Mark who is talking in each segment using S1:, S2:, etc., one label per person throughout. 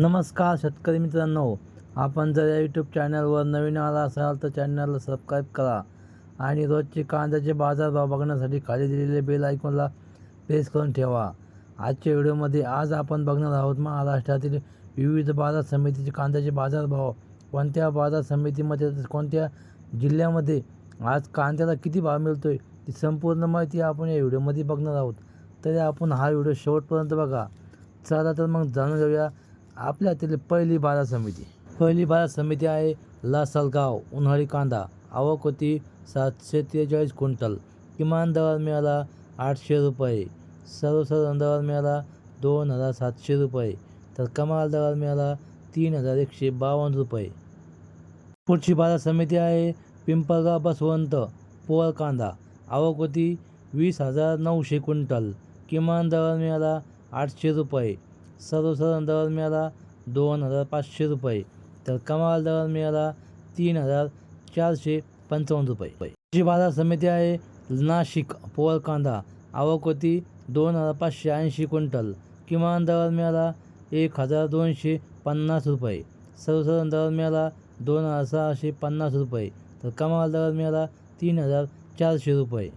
S1: नमस्कार शेतकरी मित्रांनो आपण जर या यूट्यूब चॅनलवर नवीन आला असाल तर चॅनलला सबस्क्राईब करा आणि रोजचे कांद्याचे बाजारभाव बघण्यासाठी खाली दिलेले बेल आयकॉनला प्रेस करून ठेवा. आजच्या व्हिडिओमध्ये आज आपण बघणार आहोत महाराष्ट्रातील विविध बाजार समितीचे कांद्याचे बाजारभाव. कोणत्या बाजार समितीमध्ये कोणत्या जिल्ह्यामध्ये आज कांद्याला किती भाव मिळतो आहे ती संपूर्ण माहिती आपण या व्हिडिओमध्ये बघणार आहोत. तरी आपण हा व्हिडिओ शेवटपर्यंत बघा. चला तर मग जाणून घेऊया आपल्यातील पहिली बाजार समिती. पहिली बाजार समिती आहे लासलगाव उन्हाळी कांदा. आवक होती सातशे त्रेचाळीस क्विंटल. किमान दर मिळाला आठशे रुपये. सर्वसाधारण दर मिळाला दोन हजार सातशे रुपये. तर कमाल दर मिळाला तीन हजार एकशे बावन्न रुपये. पुढची बाजार समिती आहे पिंपळगाव बसवंत पोळ कांदा. आवक होती वीस हजार नऊशे क्विंटल. किमान दर मिळाला आठशे रुपये. सर्वसाधारण दर मिळाला दोन हजार पाचशे रुपये. तर कमाल दर मिळाला तीन हजार चारशे पंचावन्न रुपये. जी बाजार समिती आहे नाशिक पोवर कांदा आवक होती दोन हजार पाचशे ऐंशी क्विंटल. किमान दर मिळाला एक हजार दोनशे पन्नास रुपये. सर्वसाधारण दर मिळाला दोन हजार सहाशे पन्नास रुपये. तर कमाल दर मिळाला तीन हजार चारशे रुपये.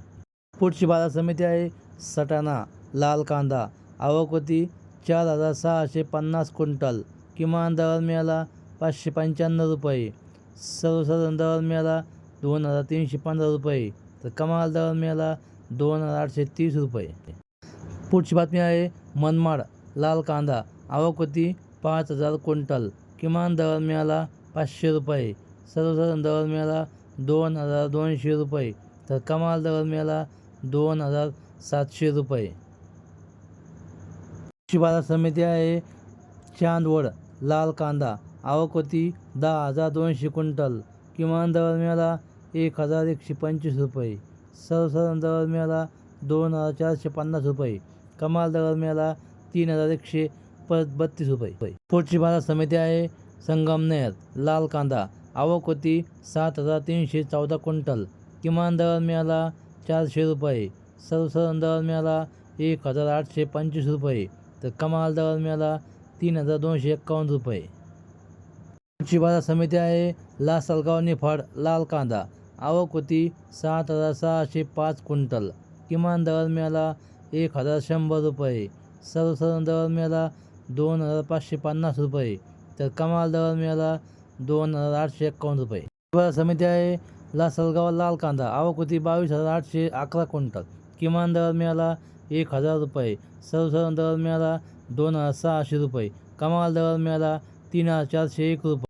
S1: पुढची बाजार समिती आहे सटाणा लाल कांदा. आवक होती चार हजार सहाशे पन्नास क्विंटल. किमान दर मिळाला पाचशे पंच्याण्णव रुपये. सर्वसाधारण दर मिळाला दोन हजार तीनशे पंधरा रुपये. तर कमाल दर मिळाला दोन हजार आठशे तीस रुपये. पुढची बातमी आहे मनमाड लाल कांदा आवक होती पाच हजार क्विंटल. किमान दर मिळाला पाचशे रुपये. सर्वसाधारण दर मिळाला दोन हजार दोनशे रुपये. तर कमाल दर मिळाला दोन हजार सातशे रुपये. कृषी बाजार समिती आहे. चांदवड लाल कांदा आवक होती दहा हजार दोनशे क्विंटल. किमान दर मिळाला एक हजार एकशे पंचवीस रुपये. सर्वसाधारण दर मिळाला दोन हजार चारशे पन्नास रुपये. कमाल दर मिळाला तीन हजार एकशे प बत्तीस रुपये. पुढची बाजार समिती आहे. संगमनेर लाल कांदा आवक होती सात हजार तीनशे चौदा क्विंटल. किमान दर मिळाला चारशे रुपये. सर्वसाधारण दर मिळाला एक हजार आठशे पंचवीस रुपये. तर कमाल दर मिळाला तीन हजार दोनशे एक्कावन्न रुपये. पुढची बाजार समिती आहे लासलगाव निफाड लाल कांदा. आवक होती सात हजार सहाशे पाच क्विंटल. किमान दर मिळाला एक हजार शंभर रुपये. सर्वसाधारण दर मिळाला दोन हजार पाचशे पन्नास रुपये. तर कमाल दर मिळाला दोन हजार आठशे एक्कावन्न रुपये. बाजार समिती आहे लासलगाव लाल कांदा. आवक होती बावीस हजार आठशे अकरा क्विंटल. किमान दर मिळाला एक हजार रुपये. सर्वसाधारण दर मिळाला दोन हजार सहाशे रुपये. कमाल दर मिळाला तीन हजार चारशे एक रुपये.